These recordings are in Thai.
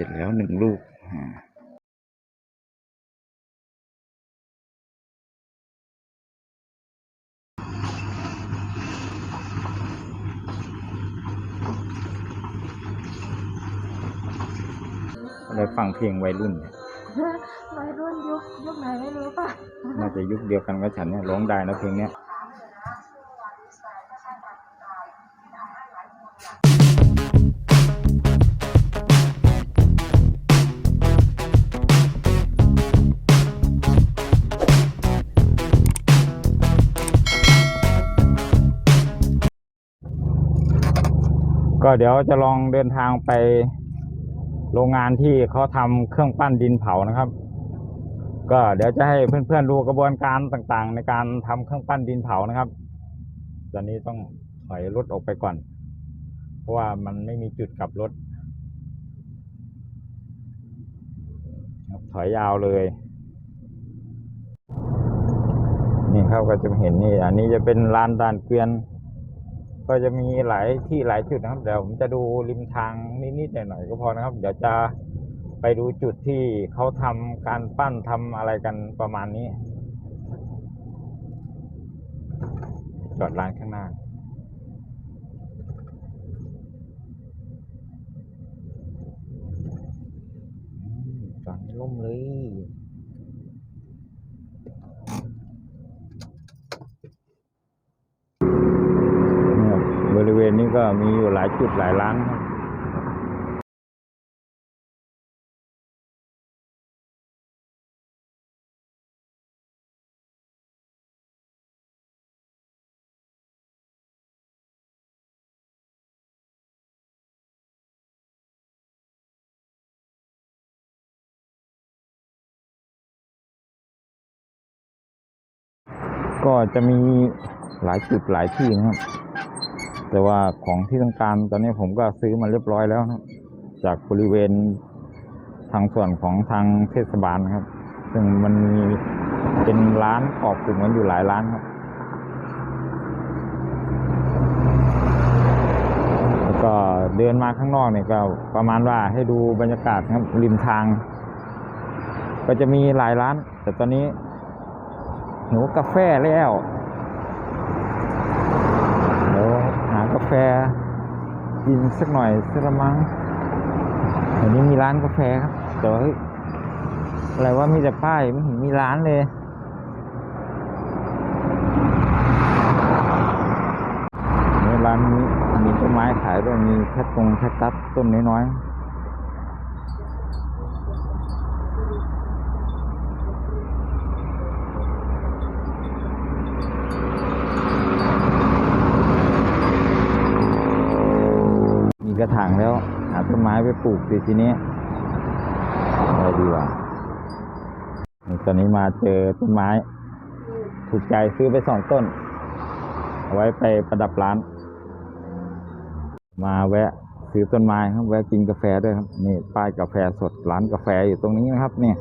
ร็จแล้วหนึ่งลูกอ่าได้ฟังเพลงวัยรุ่นเนี่ยวัยรุ่นยุคยุคไหนไม่รู้ป่ะ น่าจะยุคเดียวกันกับฉันเนี่ยร้องได้นะเพลงเนี้ย ก็เดี๋ยวจะลองเดินทางไปโรงงานที่เขาทำเครื่องปั้นดินเผานะครับ ก็เดี๋ยวจะให้เพื่อนๆดูกระบวนการต่างๆ ในการทำเครื่องปั้นดินเผานะครับ ตอนนี้ต้องถอยรถออกไปก่อน เพราะว่ามันไม่มีจุดกลับรถถอยยาวเลย นี่ครับก็จะเห็นนี่ อันนี้จะเป็นลานด่านเกวียน ก็จะมีหลายที่หลายจุดนะครับ เดี๋ยวผมจะดูริมทางนิดๆหน่อยๆก็พอนะครับ เดี๋ยวจะไปดูจุดที่เขาทำการปั้นทำอะไรกันประมาณนี้จอดร้านข้างหน้าจอดล่มเลยบริเวณนี้ ก็มีอยู่หลายจุดหลายร้านครับก็จะมีหลายจุดหลายที่นะครับ แต่ว่าของที่ต้องการตอนนี้ผมก็ซื้อมาเรียบร้อยแล้วนะจากบริเวณทางส่วนของทางเทศบาลครับ ซึ่งมันมีเป็นร้านออกกลุ่มกันอยู่หลายร้านครับ แล้วก็เดินมาข้างนอกเนี่ยก็ประมาณว่าให้ดูบรรยากาศครับริมทาง ก็จะมีหลายร้าน แต่ตอนนี้หิวกาแฟแล้วเดี๋ยวหากา แฟกินสักหน่อยสักละมั้งอันนี้มีร้านกาแฟครับแต่ว่าเฮ้ยอะไรว่ามีแต่ป้ายไม่เห็นมีร้านเลย ร้านนี้มีต้นไม้ขายด้วยมีแคทตรงแค่ตัดต้นน้อยๆ มี กระถางแล้ว หาต้นไม้ไปปลูกสิทีนี้อะไรดีวะตอนนี้มาเจอต้นไม้ ถูกใจซื้อไปสองต้น เอาไว้ไปประดับร้าน มาแวะซื้อต้นไม้ครับ แวะกินกาแฟด้วยครับ นี่ป้ายกาแฟสดร้านกาแฟอยู่ตรงนี้นะครับ เนี่ย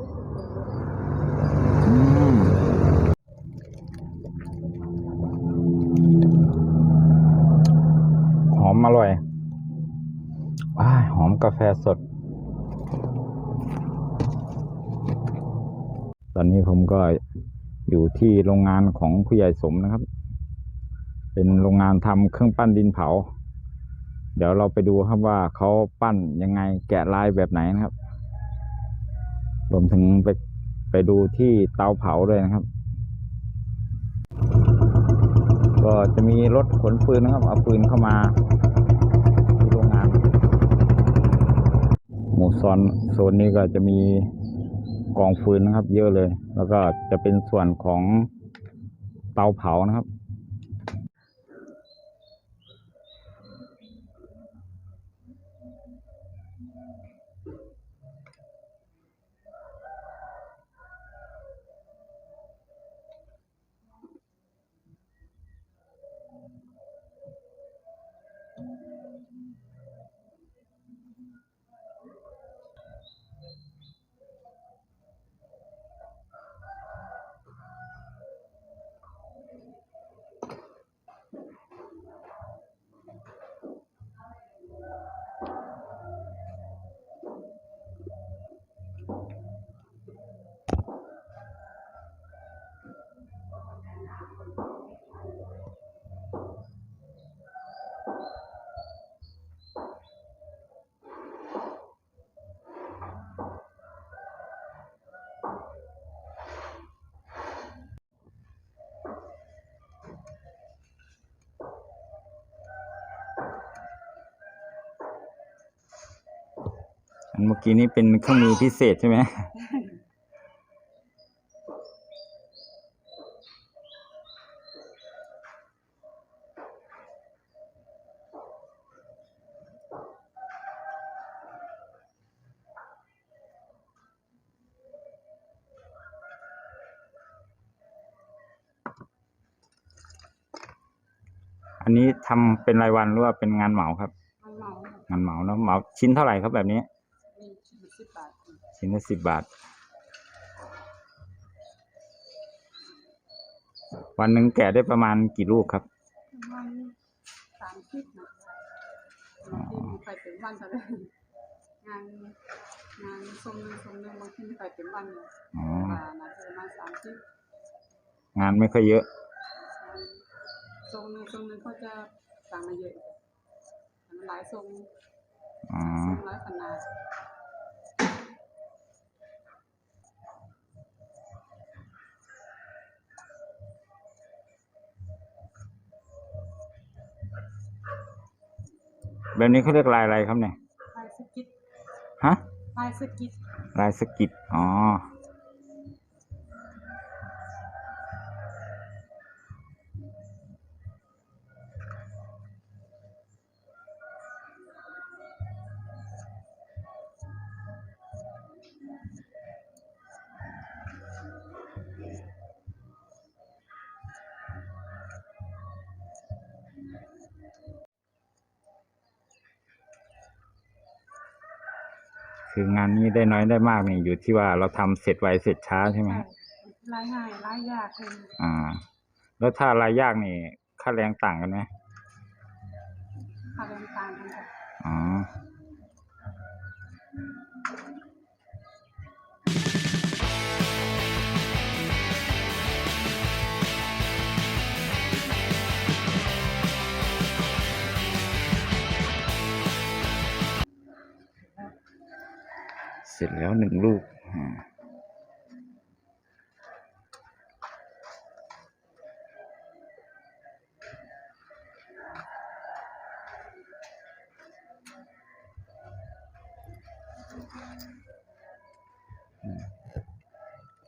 หอมอร่อย มกาแฟสด ตอนนี้ผมก็อยู่ที่โรงงานของผู้ใหญ่สมนะครับ เป็นโรงงานทำเครื่องปั้นดินเผา เดี๋ยวเราไปดูครับว่าเขาปั้นยังไงแกะลายแบบไหนนะครับ รวมถึงไปไปดูที่เตาเผาด้วยนะครับ ก็จะมีรถขนฟืนนะครับ เอาฟืนเข้ามาที่โรงงาน หมู่ซอนโซนนี้ก็จะมีกองฟืนนะครับ เยอะเลย แล้วก็จะเป็นส่วนของเตาเผานะครับ เมื่อกี้นี้เป็นเครื่องมือพิเศษใช่ไหมอันนี้ทำเป็นรายวันหรือว่าเป็นงานเหมาครับมันเมา งานเหมาเนาะเหมาชิ้นเท่าไหร่ครับแบบนี้มีชิ้นละสิบบาท ชิ้นละสิบบาท วันหนึ่งแกะได้ประมาณกี่ลูกครับประมันสามสิบนะบางทีมันไปเป็นวันเท่าไหร่งานงานทรงหนึ่งทรงหนึ่งบางทีไปเป็นวันเลยอ๋อว่าน่าจะประมาณสามสิบงานไม่ค่อยเยอะทรงหนึ่งทรงหนึ่งเขาจะสั่งมาเยอะมันหลายทรงอ๋อทรงหลายขนาด แบบนี้เขาเรียกลายอะไรครับเนี่ย ลายสกิดฮะ ลายสกิดลายสกิดอ๋อ คืองานนี้ได้น้อยได้มากนี่อยู่ที่ว่าเราทำเสร็จไวเสร็จช้าใช่ไหมใช่ฮะลายง่ายลายยากเลยอ่า แล้วถ้ารายยากนี่ค่าแรงต่างกันไหม ค่าแรงต่างกันค่ะ หนึ่งลูก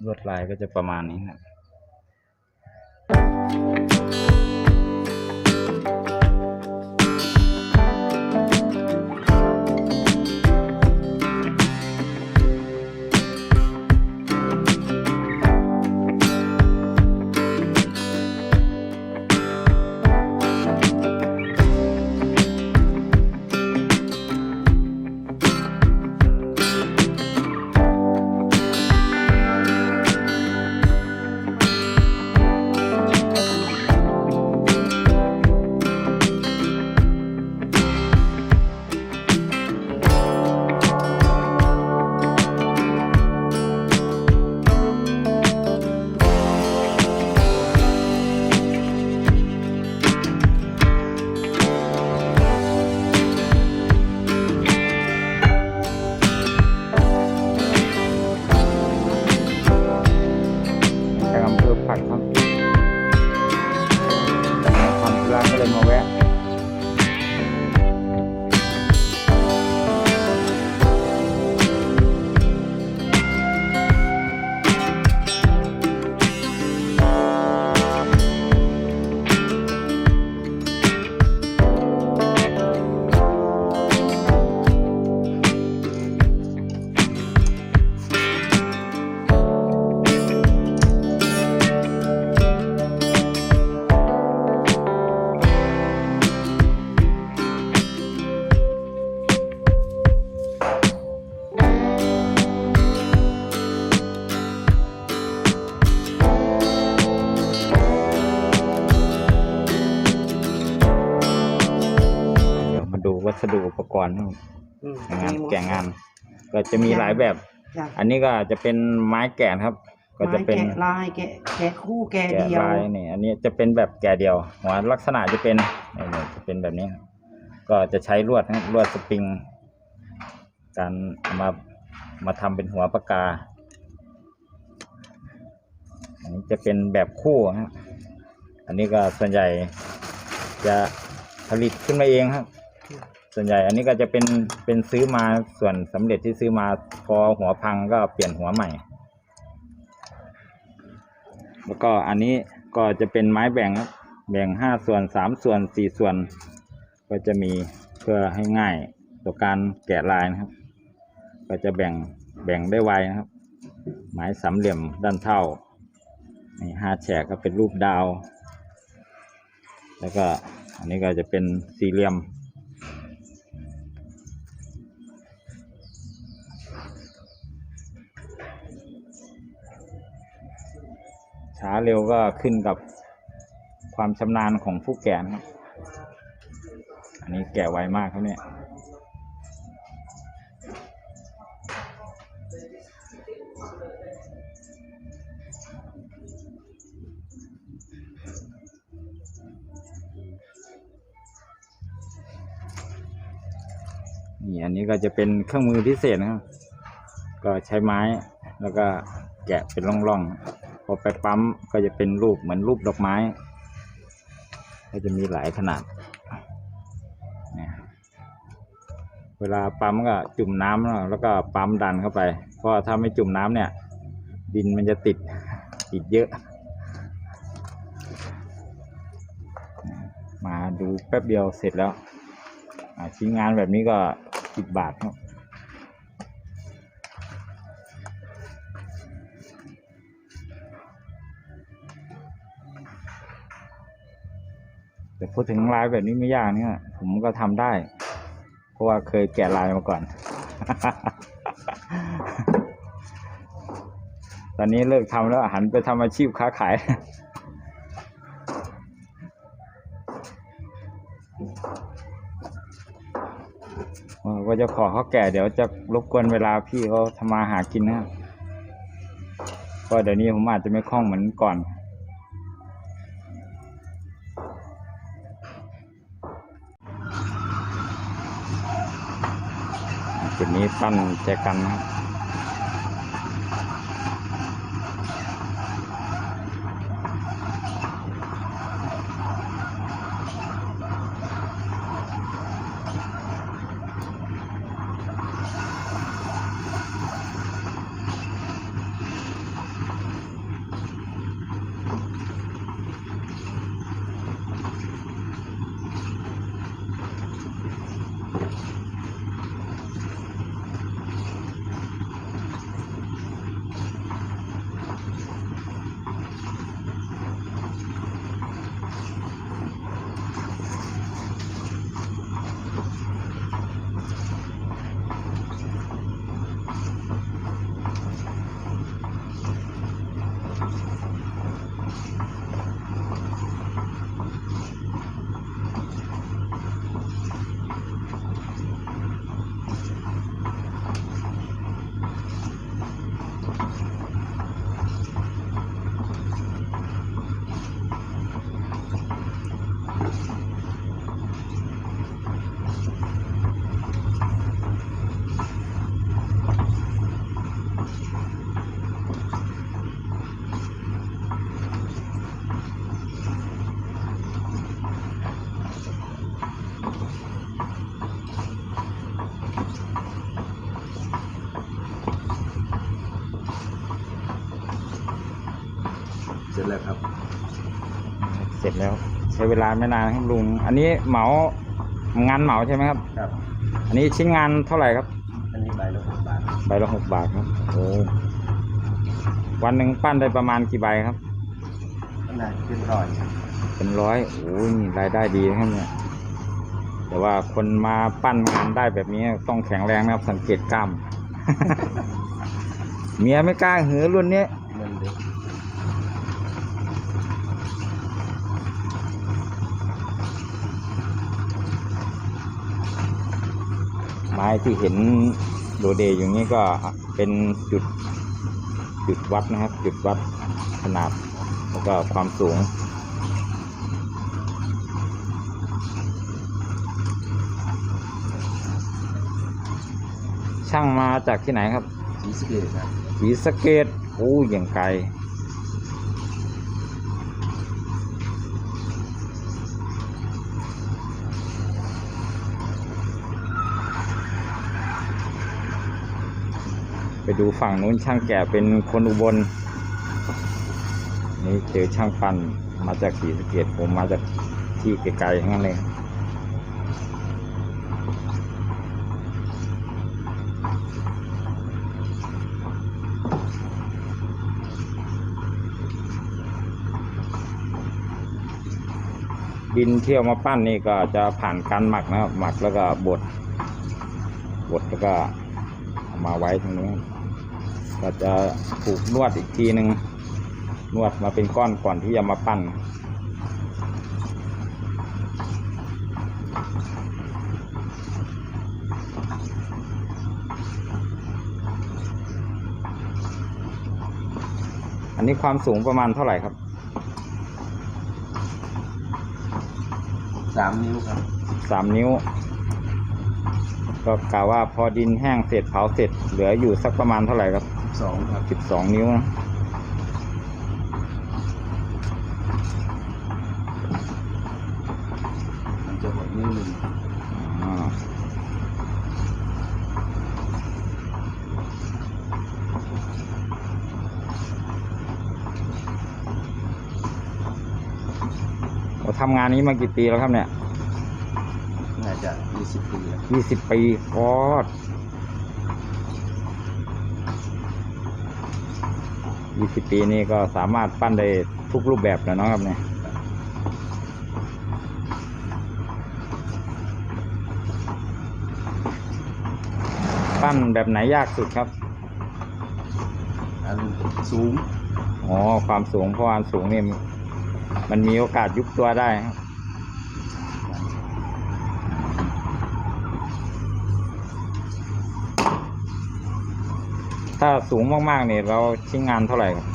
ลวดลายก็จะประมาณนี้นะ รณ์ครับอืมงานแกะงาน ก็จะมีหลายแบบ จ้ะอันนี้ก็จะเป็นไม้แกะนะครับ ก็จะเป็นไม้แกะลายแกะแกะคู่แกะแกะเดียวลายนี่อันนี้จะเป็นแบบแกะเดียวหัวลักษณะจะเป็นนี่นี่จะเป็นแบบนี้ครับก็จะใช้ลวดนะครับลวดสปริง การเอามามาทำเป็นหัวปากกา อันนี้จะเป็นแบบคู่นะครับอันนี้ก็ส่วนใหญ่จะผลิตขึ้นมาเองครับ ส่วนใหญ่อันนี้ก็จะเป็นเป็นซื้อมาส่วนสำเร็จที่ซื้อมาพอหัวพังก็เปลี่ยนหัวใหม่ แล้วก็อันนี้ก็จะเป็นไม้แบ่งครับแบ่งห้าส่วนสามส่วนสี่ส่วน ก็จะมีเพื่อให้ง่ายต่อการแกะลายนะครับ ก็จะแบ่งแบ่งได้ไวนะครับ ไม้สามเหลี่ยมด้านเท่านี่ห้าแฉกก็เป็นรูปดาว แล้วก็อันนี้ก็จะเป็นสี่เหลี่ยม ช้าเร็วก็ขึ้นกับความชำนาญของผู้แก่นะครับ อันนี้แก่ไวมากครับเนี่ยนี่อันนี้ก็จะเป็นเครื่องมือพิเศษนะครับ ก็ใช้ไม้แล้วก็แกะเป็นร่องๆ พอไปปั๊มก็จะเป็นรูปเหมือนรูปดอกไม้ ก็จะมีหลายขนาดเนี่ยเวลาปั๊มก็จุ่มน้ำแล้วแล้วก็ปั๊มดันเข้าไป เพราะถ้าไม่จุ่มน้ำเนี่ย ดินมันจะติดติดเยอะ มาดูแป๊บเดียวเสร็จแล้วชิ้นงานแบบนี้ก็สิบบาทครับ พูดถึงลายแบบนี้ไม่ยากเนี่ยผมก็ทำได้ เพราะว่าเคยแกะลายมาก่อน ตอนนี้เลิกทำแล้วหันไปทำอาชีพค้าขาย ว่าจะขอเขาแก่เดี๋ยวจะรบกวนเวลาพี่เขาทำมาหากินนะครับก็เดี๋ยวนี้ผมอาจจะไม่คล่องเหมือนก่อน จุดนี้ปั้นแจกันนะครับ ร็จแล้วครับ เสร็จแล้ว ใช้เวลาไม่นานครับลุง อันนี้เหมางานเหมาใช่ไหมครับ ครับ อันนี้ชิ้นงานเท่าไหร่ครับ อันนี้ใบละหกบาท ใบละหกบาทครับ โอ้วันหนึ่งปั้นได้ประมาณกี่ใบครับข้างในขึ้นร้อยครับเป็นร้อยโอ้ยรายได้ดีนะครับเนี่ยแต่ว่าคนมาปั้นงานได้แบบนี้ต้องแข็งแรงนะครับสังเกตกล้าม เมียไม่กล้าหือรุ่นนี้ เงินเด็ก ไม้ที่เห็นโดเดย์อย่างนี้ก็เป็นจุดจุดวัดนะครับ จุดวัดขนาดแล้วก็ความสูง ช่างมาจากที่ไหนครับ สีสะเกตครับศรีสะเกดโอ้ยอย่างไกล ดูฝั่งนู้นช่างแก่เป็นคนอุบล นี่เจอช่างปั้นมาจากศรีสเกดผมมาจากที่ไกลๆทั้งนั้นเลยดินเที่ยวมาปั้นนี่ก็จะผ่านการหมักนะครับ หมักแล้วก็บด บดแล้วก็มาไว้ตรงนี้ ก็จะถูกนวดอีกทีหนึ่งนวดมาเป็นก้อนก่อนที่จะมาปั้น อันนี้ความสูงประมาณเท่าไหร่ครับ สามนิ้วครับ สามนิ้ว ก็กล่าวว่าพอดินแห้งเสร็จเผาเสร็จ เหลืออยู่สักประมาณเท่าไหร่ครับ สองครับสิบสองนิ้วนะมันจะหดนิ้วหนึ่งอ่าเราทำงานนี้มากี่ปีแล้วครับเนี่ย น่าจะยี่สิบปีแล้วยี่สิบปีกอด ยี่สิบปีนี่ก็สามารถปั้นได้ทุกรูปแบบแล้วเนาะครับเนี่ยปั้นแบบไหนยากสุดครับ อันสูง อ๋อ ความสูงเพราะความสูงนี่มันมีโอกาสยุบตัวได้ครับ ถ้าสูงมากๆเนี่ยเราชิ้นงานเท่าไหร่ครับ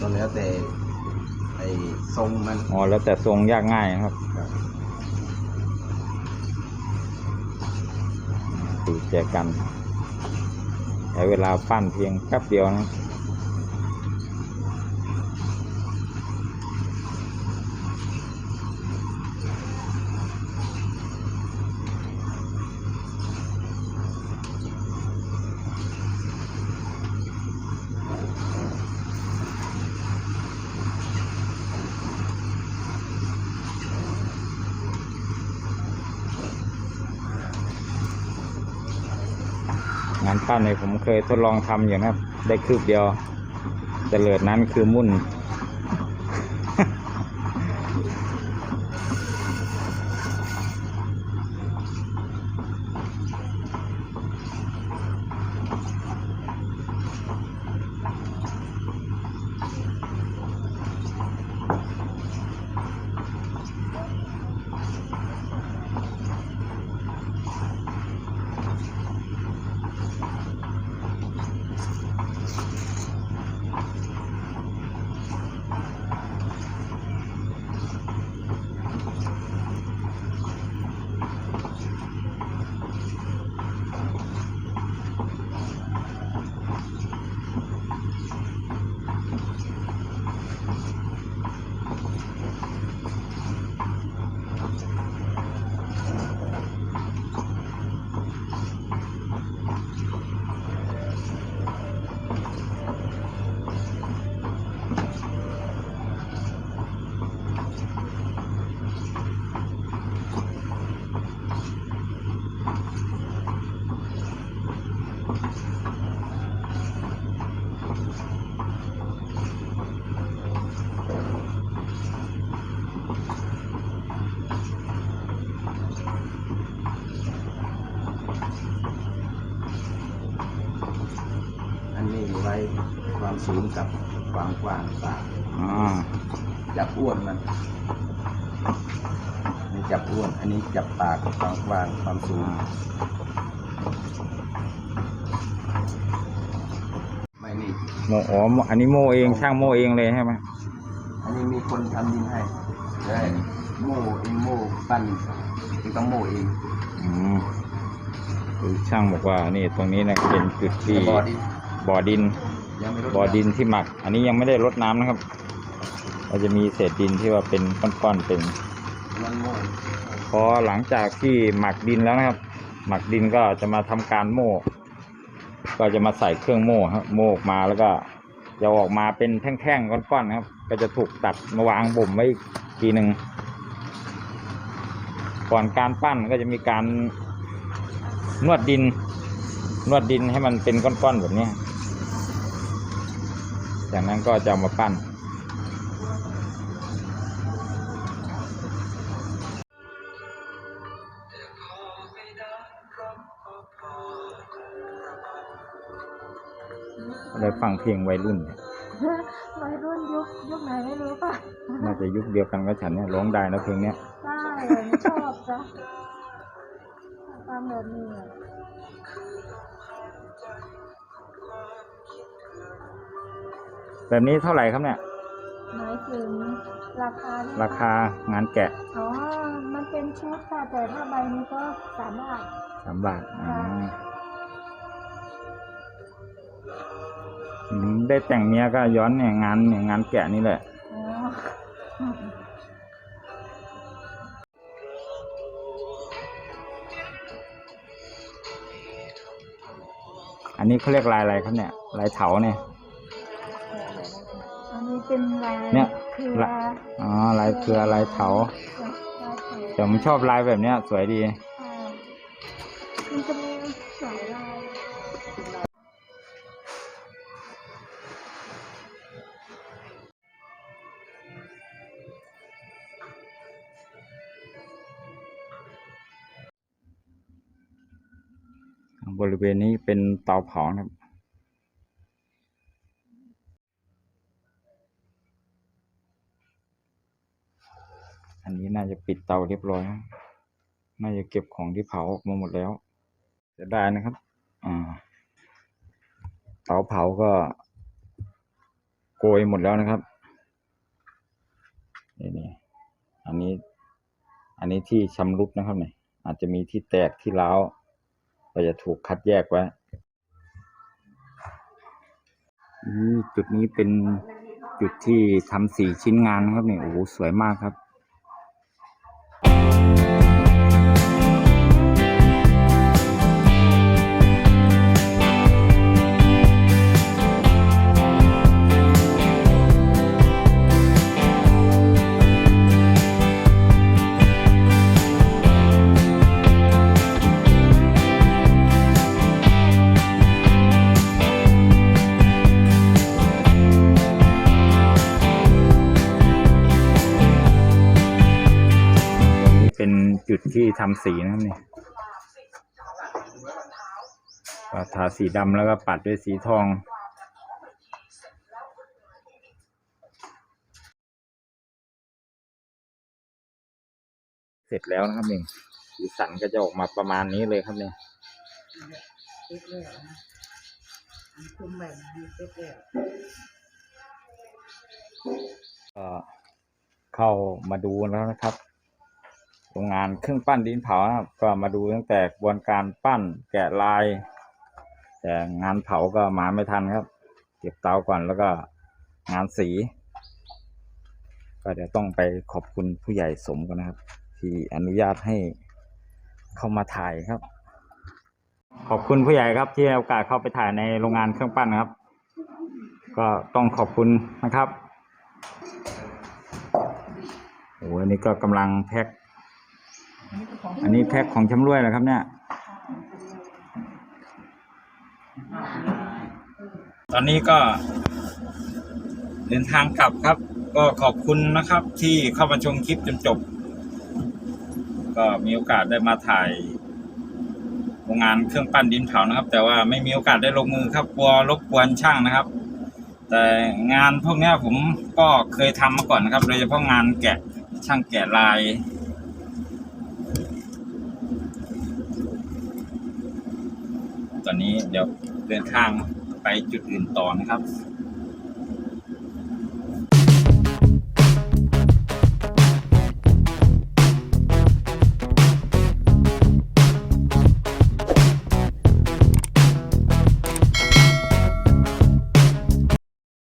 ตอนแล้วแต่ไอ้ทรงมันอ๋อแล้วแต่ทรงยากง่ายครับครับดูแจกันใช้เวลาปั้นเพียงแป๊บเดียวนะานปั้นเนี่ยผมเคยทดลองทำอยู่นะครับ ได้คืบเดียวแต่เลิดนั้นคือมุ่น ว้ความสูงกับความกว้างปากอ่าจับอ้วนมันนี่จับอ้วน อันนี้จับปากความกว้างความสูง ไม่นี่โมอ๋ออันนี้โมเองช่างโมเองเลยใช่ไหมอันนี้มีคนทำดินให้ได้โม่เองโม่ปั้นเองต้องโม่เองอืมคือช่างบอกว่านี่ตรงนี้นะเป็นจุดที่ บอดิน บ่อดินยังไม่รู้บ่อดินที่หมัก อันนี้ยังไม่ได้รดน้ำนะครับเราจะมีเศษดินที่ว่าเป็นก้อนๆเป็นมันโม่พอหลังจากที่หมักดินแล้วนะครับ หมักดินก็จะมาทำการโม่ ก็จะมาใส่เครื่องโม่ครับโม่ออกมาแล้วก็จะออกมาเป็นแท่งๆก้อนๆครับ ก็จะถูกตัดมาวางบ่มไว้อีกทีหนึ่งก่อนการปั้นก็จะมีการนวดดิน นวดดินให้มันเป็นก้อนๆแบบนี้ จากนั้นก็จะเอามาปั้นเลยฟังเพลงวัยรุ่นเนี่ยวัยรุ่นยุคยุคไหนไม่รู้ป่ะ น่าจะยุคเดียวกันกับฉันเนี่ยร้องได้นะเพลงเนี้ยได้ชอบจ้ะตามแบบนี้ แบบนี้เท่าไหร่ครับเนี่ย หมายถึงราคาเนี่ยราคางานแกะอ๋อ มันเป็นชุดค่ะ แต่ถ้าใบนี้ก็สามบาทสามบาทอ๋ออืมได้แต่งเมียก็ย้อนเนี่ยงานเนี่ยงานแกะนี่แหละ อ๋อ อันนี้เขาเรียกลายอะไรครับเนี่ย ลายเถาเนี่ยอันนี้ เป็นลายเนี่ย เครือละอ๋อลายเครือลายเถาลายเถาแต่ผมชอบลายแบบเนี้ย สวยดี อ่ามันจะมีสายลายบริเวณนี้เป็นเตาเผานะครับ อันนี้น่าจะ ปิดเตาเรียบร้อย น่าจะเก็บของที่เผาออกมาหมดแล้วจะได้นะครับ อ่า เตาเผาก็ โกยหมดแล้วนะครับ นี่นี่อันนี้ อันนี้ที่ชำรุดนะครับเนี่ย อาจจะมีที่แตกที่ร้าวก็จะถูกคัดแยกไว้จุดนี้เป็นจุดที่ทำสีชิ้นงานนะครับเนี่ยโอ้โหสวยมากครับ นี่ ที่ทำสีนะครับเนี่ยทาสีดำแล้วก็ปัดด้วยสีทองเสร็จแล้วนะครับเนี่สีสันก็จะออกมาประมาณนี้เลยครับเนี่ยเสร็จแล้วนะอันคุมแบบนี้เสร็จแล้วก็เข้ามาดูแล้วนะครับ โรงงานเครื่องปั้นดินเผานะครับ ก็มาดูตั้งแต่กระบวนการปั้นแกะลาย แต่งานเผาก็มาไม่ทันครับ เก็บเตาก่อนแล้วก็งานสี ก็เดี๋ยวต้องไปขอบคุณผู้ใหญ่สมกันนะครับ ที่อนุญาตให้เข้ามาถ่ายครับ ขอบคุณผู้ใหญ่ครับที่ให้โอกาสเข้าไปถ่ายในโรงงานเครื่องปั้นนะครับ ก็ต้องขอบคุณนะครับโอ้โหนนี้ก็กำลังแพ็ค อันนี้แพ็คของชำร่วยแล้วครับเนี่ย ตอนนี้ก็ เดินทางกลับครับ ก็ขอบคุณนะครับ ที่เข้ามาชมคลิปจนจบ ก็มีโอกาสได้มาถ่ายโรงงานเครื่องปั้นดินเผานะครับ แต่ว่าไม่มีโอกาสได้ลงมือครับกลัวรบกวนช่างนะครับ แต่งานพวกนี้ผมก็เคยทำมาก่อนนะครับโดยเฉพาะงานแกะช่างแกะลาย อนนี้เดี๋ยวเดินทางไปจุดอื่นต่อนะครับ